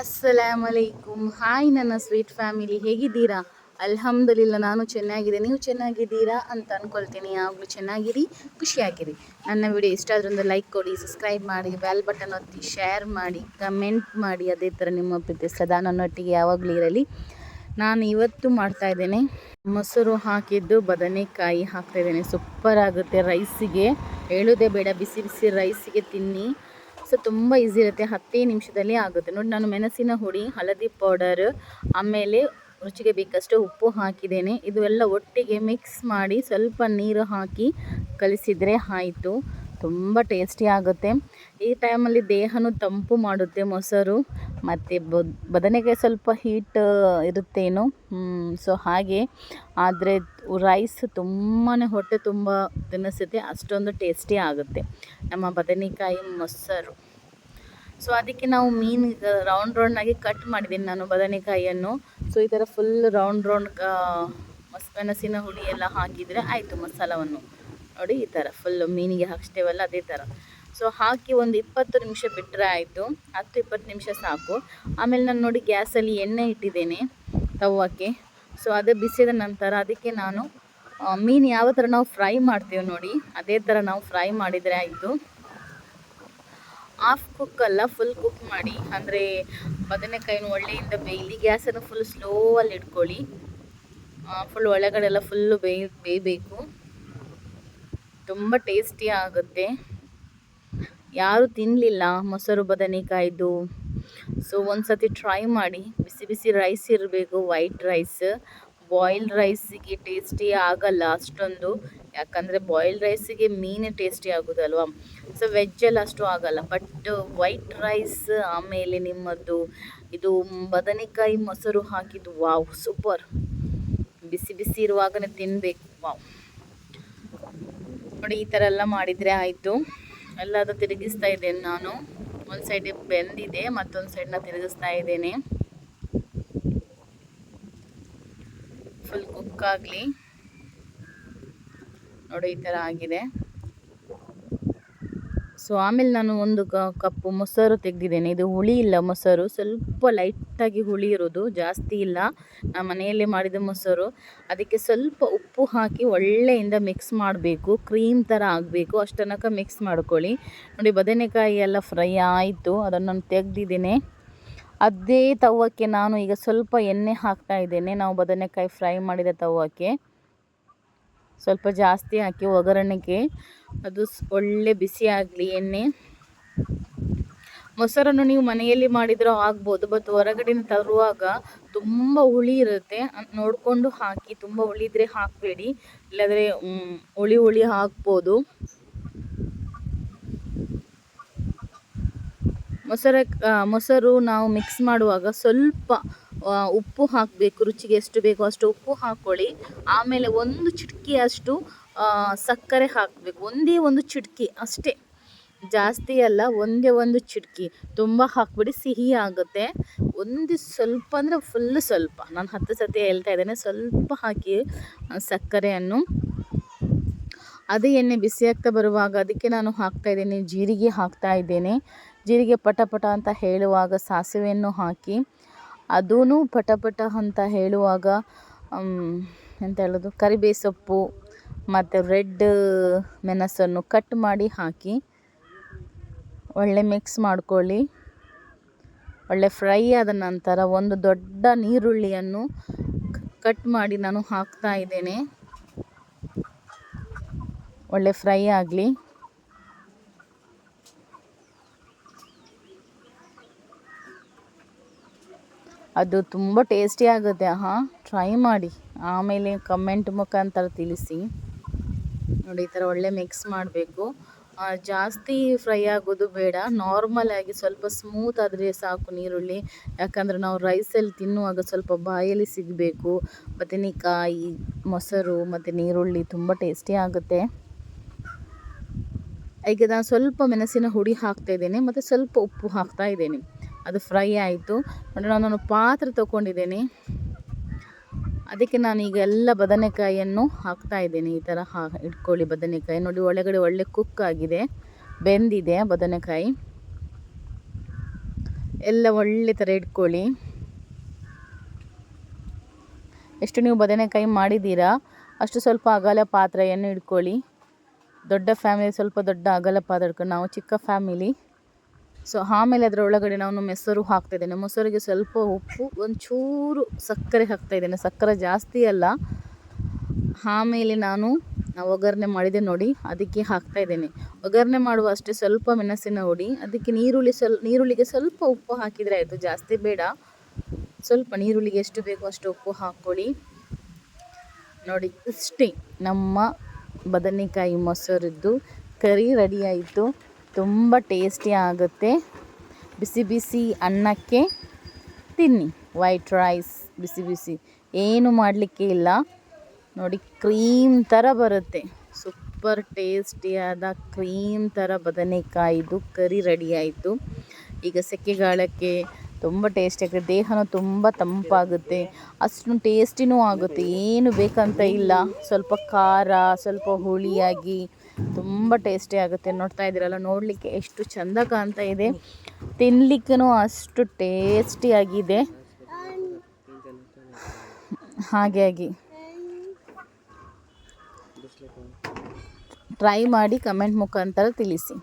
ಅಸ್ಸಲಾಮಲೈಕುಮ್ hi ನನ್ನ sweet family ಹೇಗಿದ್ದೀರಾ? ಅಲ್ಹಮ್ದುಲಿಲ್ಲ, ನಾನು ಚೆನ್ನಾಗಿದೆ ನೀವು ಚೆನ್ನಾಗಿದ್ದೀರಾ ಅಂತ ಅಂದ್ಕೊಳ್ತೀನಿ ಯಾವಾಗಲೂ ಚೆನ್ನಾಗಿರಿ, ಖುಷಿಯಾಗಿರಿ. ನನ್ನ ವಿಡಿಯೋ ಇಷ್ಟ ಆದ್ರೆ ಲೈಕ್ ಕೊಡಿ ಸಬ್ಸ್ಕ್ರೈಬ್ ಮಾಡಿ ಬೆಲ್ ಬಟನ್ ಒತ್ತಿ ಶೇರ್ ಮಾಡಿ ಕಮೆಂಟ್ ಮಾಡಿ. ಅದೇ ಥರ ನಿಮ್ಮ ಪ್ರೀತಿ ಸದಾ ನನ್ನೊಟ್ಟಿಗೆ ಯಾವಾಗಲೂ ಇರಲಿ. ನಾನು ಇವತ್ತು ಮಾಡ್ತಾ ಇದ್ದೇನೆ, ಮೊಸರು ಹಾಕಿದ್ದು ಬದನೆಕಾಯಿ ಹಾಕ್ತಾ ಇದ್ದೇನೆ. ಸೂಪರ್ ಆಗುತ್ತೆ. ರೈಸಿಗೆ ಹೇಳೋದೇ ಬೇಡ, ಬಿಸಿ ಬಿಸಿ ರೈಸಿಗೆ ತಿನ್ನಿ. ಸೊ ತುಂಬ ಈಸಿ ಇರುತ್ತೆ. ಹತ್ತೇ ನಿಮಿಷದಲ್ಲಿ ಆಗುತ್ತೆ. ನೋಡಿ, ನಾನು ಮೆಣಸಿನ ಹುಡಿ, ಹಳದಿ ಪೌಡರ್ ಆಮೇಲೆ ರುಚಿಗೆ ಬೇಕಷ್ಟು ಉಪ್ಪು ಹಾಕಿದ್ದೇನೆ. ಇದು ಎಲ್ಲ ಒಟ್ಟಿಗೆ ಮಿಕ್ಸ್ ಮಾಡಿ ಸ್ವಲ್ಪ ನೀರು ಹಾಕಿ ಕಲಿಸಿದರೆ ಆಯಿತು. ತುಂಬ ಟೇಸ್ಟಿ ಆಗುತ್ತೆ. ಈ ಟೈಮಲ್ಲಿ ದೇಹನೂ ತಂಪು ಮಾಡುತ್ತೆ ಮೊಸರು, ಮತ್ತು ಬದನೆಕಾಯಿ ಸ್ವಲ್ಪ ಹೀಟ್ ಇರುತ್ತೇನೋ ಸೊ ಹಾಗೆ. ಆದರೆ ರೈಸ್ ತುಂಬಾ ಹೊಟ್ಟೆ ತುಂಬ ತಿನ್ನಿಸುತ್ತೆ, ಅಷ್ಟೊಂದು ಟೇಸ್ಟಿ ಆಗುತ್ತೆ. ನಮ್ಮ ಬದನೆಕಾಯಿ ಮೊಸರು. ಸೊ ಅದಕ್ಕೆ ನಾವು ಮೀನು ರೌಂಡ್ ರೌಂಡಾಗಿ ಕಟ್ ಮಾಡಿದ್ದೀನಿ ನಾನು ಬದನೆಕಾಯಿಯನ್ನು. ಸೊ ಈ ಥರ ಫುಲ್ ರೌಂಡ್ ರೌಂಡ್ ಮೆಣಸಿನ ಹುಳಿ ಎಲ್ಲ ಹಾಕಿದರೆ ಆಯಿತು ಮಸಾಲವನ್ನು. ನೋಡಿ ಈ ಥರ ಫುಲ್ಲು ಮೀನಿಗೆ ಹಾಕ್ಸ್ತೇವಲ್ಲ ಅದೇ ಥರ. ಸೊ ಹಾಕಿ ಒಂದು ಇಪ್ಪತ್ತು ನಿಮಿಷ ಬಿಟ್ಟರೆ ಆಯಿತು. ಹತ್ತು, ಇಪ್ಪತ್ತು ನಿಮಿಷ ಸಾಕು. ಆಮೇಲೆ ನಾನು ನೋಡಿ ಗ್ಯಾಸಲ್ಲಿ ಎಣ್ಣೆ ಇಟ್ಟಿದ್ದೇನೆ ತವಕ್ಕೆ ಸೊ ಅದು ಬಿಸಿದ ನಂತರ ಅದಕ್ಕೆ ನಾನು ಮೀನು ಯಾವ ಥರ ನಾವು ಫ್ರೈ ಮಾಡ್ತೀವಿ ನೋಡಿ, ಅದೇ ಥರ ನಾವು ಫ್ರೈ ಮಾಡಿದರೆ ಆಯಿತು. ಹಾಫ್ ಕುಕ್ ಅಲ್ಲ ಫುಲ್ ಕುಕ್ ಮಾಡಿ. ಅಂದರೆ ಬದನೆಕಾಯಿನ ಒಳ್ಳೆಯಿಂದ ಬೇಯಲಿ, ಗ್ಯಾಸನ್ನು ಫುಲ್ ಸ್ಲೋ ಅಲ್ಲಿ ಇಟ್ಕೊಳ್ಳಿ. ಫುಲ್ ಒಳಗಡೆ ಎಲ್ಲ ಫುಲ್ಲು ಬೇಯ, ಬೇಯಬೇಕು. ತುಂಬ ಟೇಸ್ಟಿ ಆಗುತ್ತೆ. ಯಾರು ತಿನ್ನಲಿಲ್ಲ ಮೊಸರು ಬದನೆಕಾಯ್ದು. ಸೊ ಒಂದು ಸತಿ ಟ್ರೈ ಮಾಡಿ. ಬಿಸಿ ಬಿಸಿ ರೈಸ್ ಇರಬೇಕು ವೈಟ್ ರೈಸ್ ಬಾಯ್ಲ್ಡ್ ರೈಸಿಗೆ ಟೇಸ್ಟಿ ಆಗಲ್ಲ ಅಷ್ಟೊಂದು. ಯಾಕಂದರೆ ಬಾಯ್ಲ್ಡ್ ರೈಸಿಗೆ ಮೀನೇ ಟೇಸ್ಟಿ ಆಗೋದಲ್ವ? ಸೊ ವೆಜ್ಜಲ್ಲಿ ಅಷ್ಟು ಆಗಲ್ಲ. ಬಟ್ ವೈಟ್ ರೈಸ್ ಆಮೇಲೆ ನಿಮ್ಮದು ಇದು ಬದನೆಕಾಯಿ ಮೊಸರು ಹಾಕಿದ್ದು ವಾವ್ ಸೂಪರ್ ಬಿಸಿ ಬಿಸಿ ಇರುವಾಗಲೇ ತಿನ್ನಬೇಕು ವಾವ್ ನೋಡಿ, ಈ ಥರ ಎಲ್ಲ ಮಾಡಿದರೆ ಆಯಿತು. ಎಲ್ಲದು ತಿರುಗಿಸ್ತಾ ಇದ್ದೇನೆ ನಾನು. ಒಂದು ಸೈಡ್ ಬೆಂದಿದೆ, ಮತ್ತೊಂದು ಸೈಡ್ನ ತಿರುಗಿಸ್ತಾ ಇದ್ದೇನೆ. ಫುಲ್ ಕುಕ್ ಆಗಲಿ. ನೋಡಿ, ಈ ಥರ ಆಗಿದೆ. ಸೊ ಆಮೇಲೆ ನಾನು ಒಂದು ಕಪ್ಪು ಮೊಸರು ತೆಗೆದಿದ್ದೇನೆ. ಇದು ಹುಳಿ ಇಲ್ಲ ಮೊಸರು. ಸ್ವಲ್ಪ ಲೈಟಾಗಿ ಹುಳಿ ಇರೋದು. ಜಾಸ್ತಿ ಇಲ್ಲ. ನಮ್ಮ ಮನೆಯಲ್ಲೇ ಮಾಡಿದ ಮೊಸರು. ಅದಕ್ಕೆ ಸ್ವಲ್ಪ ಉಪ್ಪು ಹಾಕಿ ಒಳ್ಳೆಯಿಂದ ಮಿಕ್ಸ್ ಮಾಡಬೇಕು. ಕ್ರೀಮ್ ಥರ ಆಗಬೇಕು. ಅಷ್ಟನಕ ಮಿಕ್ಸ್ ಮಾಡ್ಕೊಳ್ಳಿ. ನೋಡಿ, ಬದನೆಕಾಯಿ ಎಲ್ಲ ಫ್ರೈ ಆಯಿತು. ಅದನ್ನು ನಾನು ತೆಗೆದಿದ್ದೇನೆ. ಅದೇ ತವಕ್ಕೆ ನಾನು ಈಗ ಸ್ವಲ್ಪ ಎಣ್ಣೆ ಹಾಕ್ತಾ ಇದ್ದೇನೆ. ನಾವು ಬದನೆಕಾಯಿ ಫ್ರೈ ಮಾಡಿದ ತವಕ್ಕೆ ಸ್ವಲ್ಪ ಜಾಸ್ತಿ ಹಾಕಿ ಒಗ್ಗರಣೆಗೆ. ಅದು ಒಳ್ಳೆ ಬಿಸಿ ಆಗಲಿ ಎಣ್ಣೆ. ಮೊಸರನ್ನು ನೀವು ಮನೆಯಲ್ಲಿ ಮಾಡಿದರೂ ಆಗ್ಬೋದು, ಬಟ್ ಹೊರಗಡೆಯಿಂದ ತರುವಾಗ ತುಂಬ ಹುಳಿ ಇರುತ್ತೆ. ನೋಡಿಕೊಂಡು ಹಾಕಿ, ತುಂಬ ಹುಳಿ ಹುಳಿದ್ರೆ ಹಾಕಬೇಡಿ. ಇಲ್ಲಾಂದರೆ ಹುಳಿ ಹುಳಿ ಹಾಕ್ಬೋದು. ಮೊಸರ ಮೊಸರು ನಾವು ಮಿಕ್ಸ್ ಮಾಡುವಾಗ ಸ್ವಲ್ಪ ಉಪ್ಪು ಹಾಕಬೇಕು, ರುಚಿಗೆ ಎಷ್ಟು ಬೇಕೋ ಅಷ್ಟು ಉಪ್ಪು ಹಾಕ್ಕೊಳ್ಳಿ ಆಮೇಲೆ ಒಂದು ಚಿಟಕಿಯಷ್ಟು ಸಕ್ಕರೆ ಹಾಕಬೇಕು. ಒಂದೇ ಒಂದು ಚಿಟಕಿ ಅಷ್ಟೇ. ಜಾಸ್ತಿ ಅಲ್ಲ, ಒಂದೇ ಒಂದು ಚಿಟಕಿ. ತುಂಬ ಹಾಕ್ಬಿಡಿ, ಸಿಹಿ ಆಗುತ್ತೆ. ಒಂದು ಸ್ವಲ್ಪ ಅಂದರೆ ಫುಲ್ ಸ್ವಲ್ಪ. ನಾನು ಹತ್ತು ಸತಿ ಹೇಳ್ತಾ ಇದ್ದೇನೆ, ಸ್ವಲ್ಪ ಹಾಕಿ ಸಕ್ಕರೆಯನ್ನು. ಅದೇ ಎಣ್ಣೆ ಬಿಸಿಯಾಗ್ತಾ ಬರುವಾಗ, ಅದಕ್ಕೆ ನಾನು ಹಾಕ್ತಾ ಇದ್ದೇನೆ, ಜೀರಿಗೆ ಹಾಕ್ತಾ ಇದ್ದೇನೆ. ಜೀರಿಗೆ ಪಟ ಪಟ ಅಂತ ಹೇಳುವಾಗ ಸಾಸಿವೆಯನ್ನು ಹಾಕಿ ಅದೂ ಪಟ ಪಟ ಅಂತ ಹೇಳುವಾಗ ಎಂತ ಹೇಳೋದು ಕರಿಬೇ ಸೊಪ್ಪು ಮತ್ತು ರೆಡ್ ಮೆಣಸನ್ನು ಕಟ್ ಮಾಡಿ ಹಾಕಿ, ಒಳ್ಳೆ ಮಿಕ್ಸ್ ಮಾಡ್ಕೊಳ್ಳಿ. ಒಳ್ಳೆ ಫ್ರೈ ಆದ ನಂತರ ಒಂದು ದೊಡ್ಡ ನೀರುಳ್ಳಿಯನ್ನು ಕಟ್ ಮಾಡಿ ನಾನು ಹಾಕ್ತಾ ಇದ್ದೇನೆ. ಒಳ್ಳೆ ಫ್ರೈ ಆಗಲಿ. ಅದು ತುಂಬ ಟೇಸ್ಟಿ ಆಗುತ್ತೆ. ಹಾಂ ಟ್ರೈ ಮಾಡಿ. ಆಮೇಲೆ ಕಮೆಂಟ್ ಮುಖಾಂತರ ತಿಳಿಸಿ. ನೋಡಿ, ಈ ಥರ ಒಳ್ಳೆ ಮಿಕ್ಸ್ ಮಾಡಬೇಕು. ಜಾಸ್ತಿ ಫ್ರೈ ಆಗೋದು ಬೇಡ. ನಾರ್ಮಲ್ ಆಗಿ ಸ್ವಲ್ಪ ಸ್ಮೂತ್ ಆದರೆ ಸಾಕು ನೀರುಳ್ಳಿ ಯಾಕಂದರೆ ನಾವು ರೈಸಲ್ಲಿ ತಿನ್ನುವಾಗ ಸ್ವಲ್ಪ ಬಾಯಲ್ಲಿ ಸಿಗಬೇಕು. ಬದನೆಕಾಯಿ ಮೊಸರು, ಮತ್ತು ನೀರುಳ್ಳಿ ತುಂಬ ಟೇಸ್ಟಿ ಆಗುತ್ತೆ. ಈಗ ನಾನು ಸ್ವಲ್ಪ ಮೆಣಸಿನ ಹುಡಿ ಹಾಕ್ತಾ ಇದ್ದೇನೆ. ಮತ್ತು ಸ್ವಲ್ಪ ಉಪ್ಪು ಹಾಕ್ತಾ ಇದ್ದೇನೆ. ಅದು ಫ್ರೈ ಆಯಿತು. ನೋಡಿ ನಾನೊಂದು ಪಾತ್ರೆ ತೊಗೊಂಡಿದ್ದೇನೆ. ಅದಕ್ಕೆ ನಾನು ಈಗ ಎಲ್ಲ ಬದನೆಕಾಯಿಯನ್ನು ಹಾಕ್ತಾ ಇದ್ದೇನೆ. ಈ ಥರ ಹಾ, ಇಟ್ಕೊಳ್ಳಿ ಬದನೆಕಾಯಿ. ನೋಡಿ, ಒಳಗಡೆ ಒಳ್ಳೆ ಕುಕ್ ಆಗಿದೆ. ಬೆಂದಿದೆ ಬದನೆಕಾಯಿ. ಎಲ್ಲ ಒಳ್ಳೆ ಥರ ಇಟ್ಕೊಳ್ಳಿ. ಎಷ್ಟು ನೀವು ಬದನೆಕಾಯಿ ಮಾಡಿದ್ದೀರಾ, ಅಷ್ಟು ಸ್ವಲ್ಪ ಅಗಲ ಪಾತ್ರೆಯನ್ನು ಇಟ್ಕೊಳ್ಳಿ. ದೊಡ್ಡ ಫ್ಯಾಮಿಲಿ ಸ್ವಲ್ಪ ದೊಡ್ಡ ಅಗಲ ಪಾತ್ರೆ ಇಟ್ಕೊಂಡು ನಾವು ಚಿಕ್ಕ ಫ್ಯಾಮಿಲಿ ಸೊ ಆಮೇಲೆ ಅದರ ಒಳಗಡೆ ನಾನು ಮೊಸರು ಹಾಕ್ತಾಯಿದ್ದೇನೆ ಮೊಸರಿಗೆ ಸ್ವಲ್ಪ ಉಪ್ಪು, ಒಂಚೂರು ಸಕ್ಕರೆ ಹಾಕ್ತಾಯಿದ್ದೇನೆ ಸಕ್ಕರೆ ಜಾಸ್ತಿ ಅಲ್ಲ. ಆಮೇಲೆ ನಾನು ಒಗ್ಗರಣೆ ಮಾಡಿದೆ ನೋಡಿ, ಅದಕ್ಕೆ ಹಾಕ್ತಾ ಇದ್ದೇನೆ ಒಗ್ಗರಣೆ ಮಾಡುವ ಅಷ್ಟೇ ಸ್ವಲ್ಪ ಮೆಣಸಿನ ಹುಡಿ, ಅದಕ್ಕೆ ನೀರುಳ್ಳಿ ಸ್ವಲ್ ನೀರುಳ್ಳಿಗೆ ಸ್ವಲ್ಪ ಉಪ್ಪು ಹಾಕಿದರೆ ಆಯಿತು, ಜಾಸ್ತಿ ಬೇಡ. ಸ್ವಲ್ಪ ನೀರುಳ್ಳಿಗೆ ಎಷ್ಟು ಬೇಕೋ ಅಷ್ಟು ಉಪ್ಪು ಹಾಕ್ಕೊಳ್ಳಿ. ನೋಡಿ, ಇಷ್ಟೇ ನಮ್ಮ ಬದನೆಕಾಯಿ ಮೊಸರಿದ್ದು ಕರಿ ರೆಡಿ ಆಯಿತು. ತುಂಬ ಟೇಸ್ಟಿ ಆಗುತ್ತೆ. ಬಿಸಿ ಬಿಸಿ ಅನ್ನಕ್ಕೆ ತಿನ್ನಿ. ವೈಟ್ ರೈಸ್ ಬಿಸಿ ಬಿಸಿ. ಏನು ಮಾಡಲಿಕ್ಕೆ ಇಲ್ಲ. ನೋಡಿ ಕ್ರೀಮ್ ಥರ ಬರುತ್ತೆ. ಸೂಪರ್ ಟೇಸ್ಟಿಯಾದ ಕ್ರೀಮ್ ಥರ ಬದನೆಕಾಯಿದು, ಕರಿ ರೆಡಿ ಆಯಿತು. ಈಗ ಸೆಕೆಗಾಲಕ್ಕೆ ತುಂಬ ಟೇಸ್ಟಿ ಆಗುತ್ತೆ. ದೇಹನೂ ತುಂಬ ತಂಪಾಗುತ್ತೆ. ಅಷ್ಟು ಟೇಸ್ಟಿನೂ ಆಗುತ್ತೆ. ಏನು ಬೇಕಂತ ಇಲ್ಲ. ಸ್ವಲ್ಪ ಖಾರ, ಸ್ವಲ್ಪ ಹುಳಿಯಾಗಿ ತುಂಬ ಟೇಸ್ಟಿ ಆಗುತ್ತೆ. ನೋಡ್ತಾ ಇದ್ದೀರಲ್ಲ, ನೋಡಲಿಕ್ಕೆ ಎಷ್ಟು ಚಂದ ಕಾಣ್ತಾ ಇದೆ. ತಿನ್ನಲಿಕ್ಕೂ ಅಷ್ಟು ಟೇಸ್ಟಿಯಾಗಿದೆ ಹಾಗೆ ಆಗಿ ಟ್ರೈ ಮಾಡಿ ಕಮೆಂಟ್ ಮುಖಾಂತರ ತಿಳಿಸಿ.